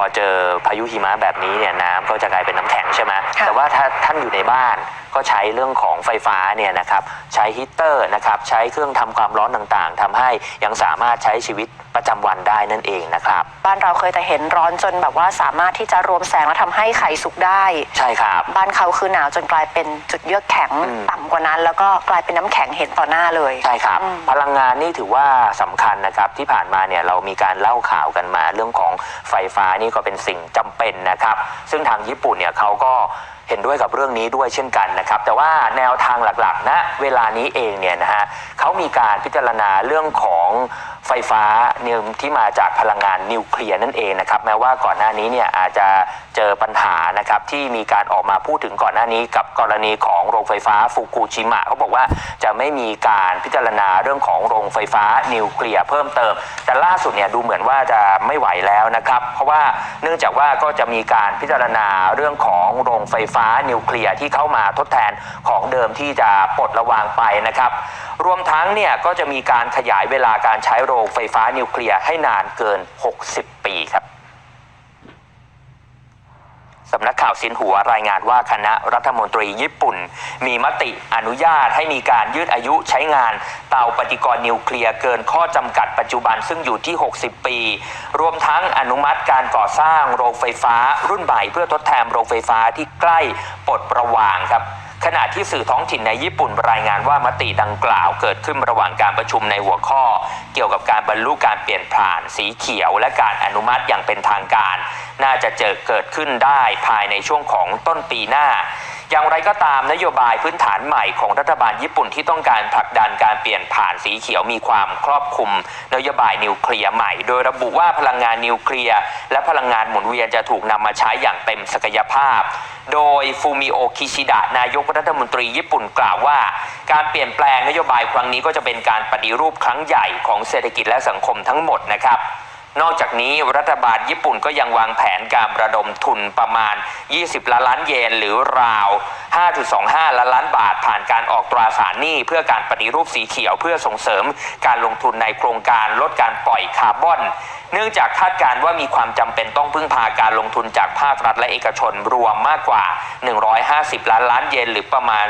พอเจอพายุหิมะแบบนี้เนี่ยน้ำก็จะกลายเป็นน้ำแข็งใช่ไหมค่ะ แต่ว่าถ้าท่านอยู่ในบ้านก็ใช้เรื่องของไฟฟ้าเนี่ยนะครับใช้ฮีตเตอร์นะครับใช้เครื่องทำความร้อนต่างๆทำให้ยังสามารถใช้ชีวิตประจำวันได้นั่นเองนะครับ บ้านเราเคยแต่เห็นร้อนจนแบบว่าสามารถที่จะรวมแสงและทำให้ไข่สุกได้ใช่ครับ บ้านเขาคือหนาวจนกลายเป็นจุดเยือกแข็งอืมต่ำกว่านั้น แล้วก็กลายเป็นน้ำแข็งเห็นต่อหน้าเลยใช่ครับอืมพลังงานนี่ถือว่าสำคัญนะครับที่ผ่านมาเนี่ยเรามีการเล่าข่าวกันมา เรื่องของไฟฟ้านี่ก็เป็นสิ่งจำเป็นนะครับ ซึ่งทางญี่ปุ่นเนี่ยเขาก็ เห็นด้วยกับเรื่องนี้ด้วยเช่นกันนะครับ แต่ว่าแนวทางหลักๆณเวลานี้เองเนี่ยนะฮะ เขามีการพิจารณาเรื่องของไฟฟ้าเนี่ยที่มาจากพลังงานนิวเคลียร์นั่นเองนะครับแม้ว่าก่อนหน้านี้เนี่ยอาจจะเจอปัญหานะครับที่มีการออกมาพูดถึงก่อนหน้านี้ กับกรณีของโรงไฟฟ้าฟุกุชิมะเขาบอกว่าจะไม่มีการพิจารณาเรื่องของโรงไฟฟ้านิวเคลียร์เพิ่มเติม แต่ล่าสุดเนี่ยดูเหมือนว่าจะไม่ไหวแล้วนะครับ เพราะว่าเนื่องจากว่าก็จะมีการพิจารณาเรื่องของโรงไฟฟ้านิวเคลียร์ที่เข้ามาทดแทนของเดิมที่จะปลดระวางไปนะครับ รวมทั้งั้งเนี่ยก็จะมีการขยายเวลาการใช้โรงไฟฟ้านิวเคลียร์ให้นานเกิน 60 ปีครับสำนักข่าวซินหัวรายงานว่าคณะรัฐมนตรีญี่ปุ่น มีมติอนุญาตให้มีการยืดอายุใช้งาน เตาปฏิกรณ์นิวเคลียร์เกินข้อจำกัดปัจจุบันซึ่งอยู่ที่ 60 ปี รวมทั้งอนุมัติการก่อสร้างโรงไฟฟ้ารุ่นใหม่เพื่อทดแทนโรงไฟฟ้าที่ใกล้ปลดประวางครับ ขณะที่สื่อท้องถิ่นในญี่ปุ่นรายงานว่ามติดังกล่าวเกิดขึ้นระหว่างการประชุมในหัวข้อ เกี่ยวกับการบรรลุการเปลี่ยนผ่านสีเขียว และการอนุมัติอย่างเป็นทางการ น่าจะเจอเกิดขึ้นได้ภายในช่วงของต้นปีหน้า อย่างไรก็ตามนโยบายพื้นฐานใหม่ของรัฐบาลญี่ปุ่นที่ต้องการผลักดันการเปลี่ยนผ่านสีเขียวมีความครอบคลุม นโยบายนิวเคลียร์ใหม่ โดยระบุว่าพลังงานนิวเคลียร์และพลังงานหมุนเวียนจะถูกนำมาใช้อย่างเต็มศักยภาพ โดยฟูมิโอคิชิดะนายกรัฐมนตรีญี่ปุ่นกล่าวว่า การเปลี่ยนแปลงนโยบายครั้งนี้ก็จะเป็นการปฏิรูปครั้งใหญ่ของเศรษฐกิจและสังคมทั้งหมดนะครับ นอกจากนี้รัฐบาลญี่ปุ่นก็ยังวางแผนการระดมทุนประมาณ 20 ล้านล้านเยนหรือราว 5.25 ล้านล้านบาท ผ่านการออกตราสารหนี้เพื่อการปฏิรูปสีเขียวเพื่อส่งเสริมการลงทุนในโครงการลดการปล่อยคาร์บอน เนื่องจากคาดการณ์ว่ามีความจำเป็นต้องพึ่งพาการลงทุนจากภาครัฐและเอกชนรวมมากกว่า 150 ล้านล้านเยนหรือประมาณ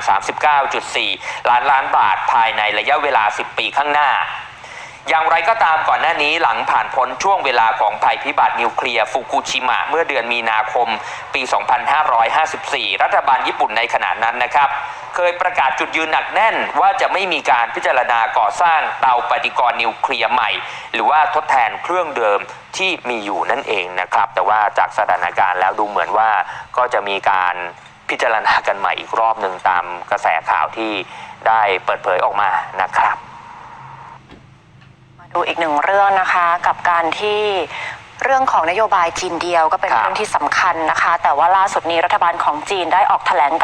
39.4 ล้านล้านบาทภายในระยะเวลา 10 ปีข้างหน้า อย่างไรก็ตามก่อนหน้านี้หลังผ่านพ้นช่วงเวลาของภัยพิบัตินิวเคลียร์ฟุกุชิมะเมื่อเดือนมีนาคม ปี 2554 รัฐบาลญี่ปุ่นในขณะนั้นนะครับ เคยประกาศจุดยืนหนักแน่นว่าจะไม่มีการพิจารณาก่อสร้างเตาปฏิกรณ์นิวเคลียร์ใหม่ หรือว่าทดแทนเครื่องเดิมที่มีอยู่นั่นเองนะครับ แต่ว่าจากสถานการณ์แล้วดูเหมือนว่าก็จะมีการพิจารณากันใหม่อีกรอบหนึ่งตามกระแสข่าวที่ได้เปิดเผยออกมานะครับ ดูอีกหนึ่งเรื่องนะคะกับการที่เรื่องของนโยบายจีนเดียวก็เป็นครับเรื่องที่สำคัญนะคะ แต่ว่าล่าสุดนี้รัฐบาลของจีนได้ออกแถลงการ